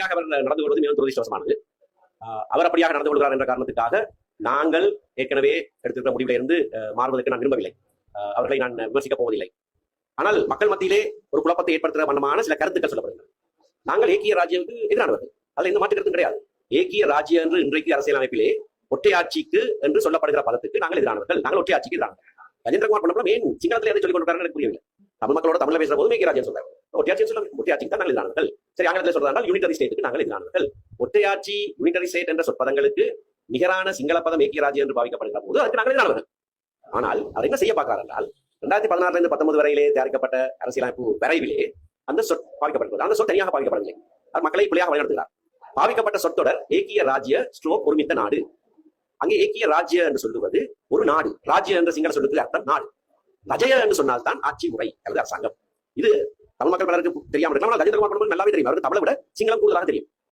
அப்படியாக அவர் நடந்து கொள்வது மிகவும் துரதிருஷ்டவசமானது. ஆஹ் அவர் அப்படியாக நடந்து கொள்கிறார் என்ற காரணத்துக்காக நாங்கள் ஏற்கனவே எடுத்திருக்கிற முடிவில் இருந்து மாறுவதற்கு நான் விரும்பவில்லை. அவர்களை நான் விமர்சிக்கப் போவதில்லை. ஆனால் மக்கள் மத்தியிலே ஒரு குழப்பத்தை ஏற்படுத்துகிற வண்ணமான சில கருத்துக்கள் சொல்லப்படுகின்றன. நாங்கள் ஏக்கிய ராஜ்யத்துக்கு எதிரானவர்கள். அதில் எந்த மாற்று கருத்தும் கிடையாது. ஏக்கிய ராஜ்யம் என்று இன்றைக்கு அரசியலமைப்பிலே ஒற்றையாட்சிக்கு என்று சொல்லப்படுகிற பதத்துக்கு நாங்கள் எதிரானவர்கள். நாங்கள் ஒற்றையாட்சிக்கு எதிரானவர்கள். கஜேந்திரகுமார் பண்ணப்படும் ஏன் சிங்களத்தில் எதை சொல்லிக் கொண்டிருக்காரு எனக்கு புரியவில்லை. தமிழ் மக்களோட தமிழ் பேசுற போது ஏக்கிய ராஜ்யம் சொல்றாரு ஒற்றையாட்சி சொல்ல ஒற்றையாட்சிக்கு தான் நாங்கள் எதிரானவர்கள். சரி ஆங்கிலத்தில் சொல்றதால் யூனிட்டரி ஸ்டேட்டுக்கு நாங்கள் எதிரானவர்கள். ஒற்றையாட்சி யூனிட்டரி ஸ்டேட் என்ற சொற்பதங்களுக்கு நிகரான சிங்கள பதம் ஏக்கிய ராஜ்யம் என்று பாவிக்கப்படுகிற போது அதுக்கு நாங்கள் எதிரானவர்கள். ஆனால் அவர் என்ன செய்ய பார்க்கிறார் என்றால் ரெண்டாயிரத்தி பதினாறுல இருந்து பத்தொன்பது வரையிலே தயாரிக்கப்பட்ட அரசியலமைப்பு வரைவிலே அந்த சொற் பாவிக்கப்படுகிறது. அந்த சொல் தனியாக பாவிக்கப்படவில்லை. அவர் மக்களை பிள்ளையாக வழிநடத்துகிறார். பாவிக்கப்பட்ட சொற்றொடர் ஏக்கிய ராஜ்ய ஸ்ட்ரோக் ஒருமித்த நாடு. அங்கே ஏக்கிய ராஜ்ய என்று சொல்லுவது ஒரு நாடு. ராஜ்ய என்ற சிங்கள சொல்லுக்கு அர்த்தம் நாடு. ரஜய என்று சொன்னால் தான் ஆட்சி முறை அல்லது அரசாங்கம். இது தமிழ் மக்கள் பலருக்கு தெரியாமல் இருக்கலாம் ஆனால் கஜேந்திரகுமார் பண்ணும்போது நல்லாவே தெரியும். அவருக்கு தமிழை விட சிங்களம் கூடுதலாக தெரியும்.